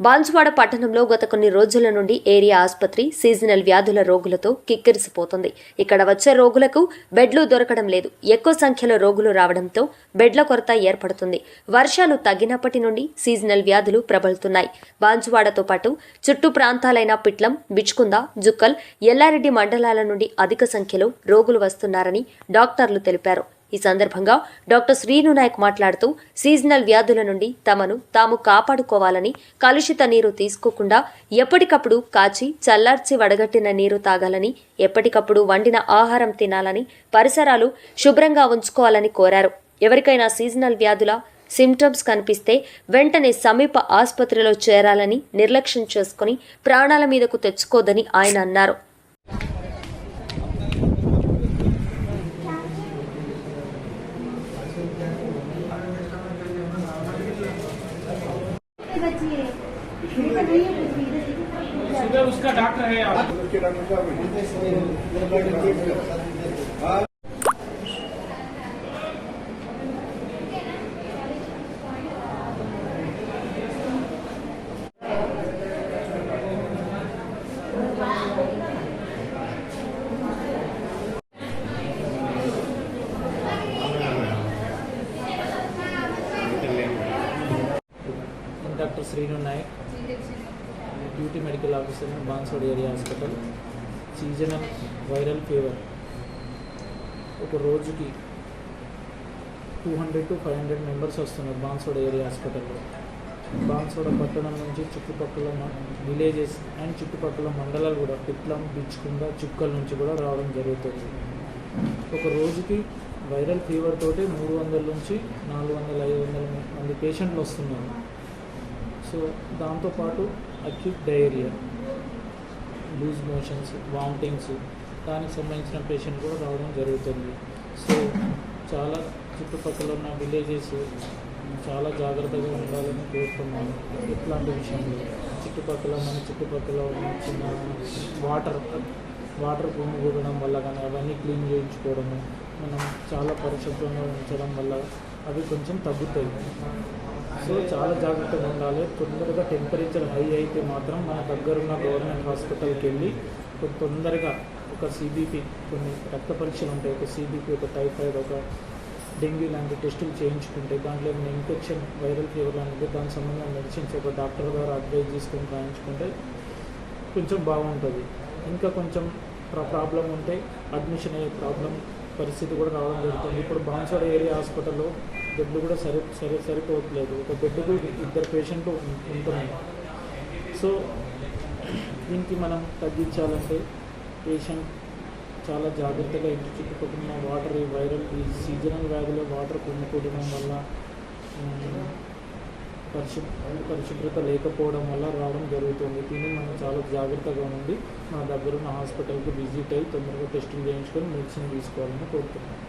బాన్సువాడ పట్టణంలో గత కొన్ని రోజుల నుండి ఏరియా ఆసుపత్రి సీజనల్ వ్యాధుల రోగులతో కిక్కిరిసిపోతుంది. ఇక్కడ వచ్చే రోగులకు బెడ్లు దొరకడం లేదు. ఎక్కువ సంఖ్యలో రోగులు రావడంతో బెడ్ల కొరత ఏర్పడుతుంది. వర్షాలు తగ్గినప్పటి నుండి సీజనల్ వ్యాధులు ప్రబలుతున్నాయి. బాన్సువాడతో పాటు చుట్టూ ప్రాంతాలైన పిట్లం బిచ్కుంద జుక్కల్ ఎల్లారెడ్డి మండలాల నుండి అధిక సంఖ్యలో రోగులు వస్తున్నారని డాక్టర్లు తెలిపారు. ఈ సందర్భంగా డాక్టర్ శ్రీను నాయక్ మాట్లాడుతూ సీజనల్ వ్యాధుల నుండి తమను తాము కాపాడుకోవాలని కలుషిత నీరు తీసుకోకుండా ఎప్పటికప్పుడు కాచి చల్లార్చి వడగట్టిన నీరు తాగాలని ఎప్పటికప్పుడు వండిన ఆహారం తినాలని పరిసరాలు శుభ్రంగా ఉంచుకోవాలని కోరారు. ఎవరికైనా సీజనల్ వ్యాధుల సిమ్టమ్స్ కనిపిస్తే వెంటనే సమీప ఆసుపత్రిలో చేరాలని నిర్లక్ష్యం చేసుకుని ప్రాణాల మీదకు తెచ్చుకోదని ఆయన అన్నారు. उसका डॉक्टर है doctor Srinu Nayak. Duty medical officer Bansod area hospital seasonal viral fever ఒక రోజుకి two hundred to five hundred members వస్తున్నారు బాన్సోడ్ ఏరియా హాస్పిటల్లో బాన్సోడ పట్టణం నుంచి చుట్టుపక్కల విలేజెస్ అండ్ చుట్టుపక్కల మండలాలు కూడా పిట్లం బిచ్చుకుండ చుక్కల నుంచి కూడా రావడం జరుగుతుంది. ఒక రోజుకి వైరల్ ఫీవర్ తోటి మూడు వందల నుంచి నాలుగు వందల ఐదు వందల మంది పేషెంట్లు వస్తున్నారు. సో దాంతోపాటు acute diarrhoea loose motions vomitings దానికి సంబంధించిన పేషెంట్ కూడా రావడం జరుగుతుంది. సో చాలా చుట్టుపక్కల ఉన్న విలేజెస్ చాలా జాగ్రత్తగా ఉండాలని కోరుతున్నాను. ఇట్లాంటి విషయంలో చుట్టుపక్కల మన చుట్టుపక్కల ఉన్న చిన్న వాటర్ వాటర్ భూమి కూడడం వల్ల కానీ అవన్నీ క్లీన్ చేయించుకోవడము మనం చాలా పరిశుభ్రంగా ఉంచడం వల్ల అవి కొంచెం తగ్గుతాయి. సో చాలా జాగ్రత్తగా ఉండాలి. తొందరగా టెంపరేచర్ హై అయితే మాత్రం మన దగ్గరున్న గవర్నమెంట్ హాస్పిటల్కి వెళ్ళి తొందరగా ఒక సిబిపి కొన్ని రక్త పరీక్షలు ఉంటాయి. ఒక సిబిపి ఒక టైఫాయిడ్ ఒక డెంగ్యూ లాంటి టెస్టులు చేయించుకుంటే దాంట్లో ఏమైనా ఇన్ఫెక్షన్ వైరల్ ఫీవర్ లాంటిది దానికి సంబంధించిన మెడిసిన్స్ ఒక డాక్టర్ ద్వారా అడ్వైజ్ చేసుకొని రాయించుకుంటే కొంచెం బాగుంటుంది. ఇంకా కొంచెం ప్రాబ్లం ఉంటే అడ్మిషన్ అయ్యే ప్రాబ్లం పరిస్థితి కూడా రావడం జరుగుతుంది. ఇప్పుడు బాన్సోడ ఏరియా హాస్పిటల్లో బెడ్లు కూడా సరి సరి సరిపోవట్లేదు. ఒక బెడ్కు ఇద్దరు పేషెంట్లు ఉంటున్నాయి. సో దీనికి మనం తగ్గించాలంటే పేషెంట్ చాలా జాగ్రత్తగా ఇంటి చుట్టుపక్కల వాటర్ ఈ వైరల్ ఈ సీజనల్ వ్యాధిలో వాటర్ కొనుక్కోవడం వల్ల పరిశు పరిశుభ్రత లేకపోవడం వల్ల రావడం జరుగుతుంది. దీన్ని మనం చాలా జాగ్రత్తగా ఉండి మన దగ్గర ఉన్న హాస్పిటల్కి విజిట్ అయ్యి తొందరగా టెస్టింగ్ చేయించుకొని మెడిసిన్ తీసుకోవాలని కోరుతున్నాను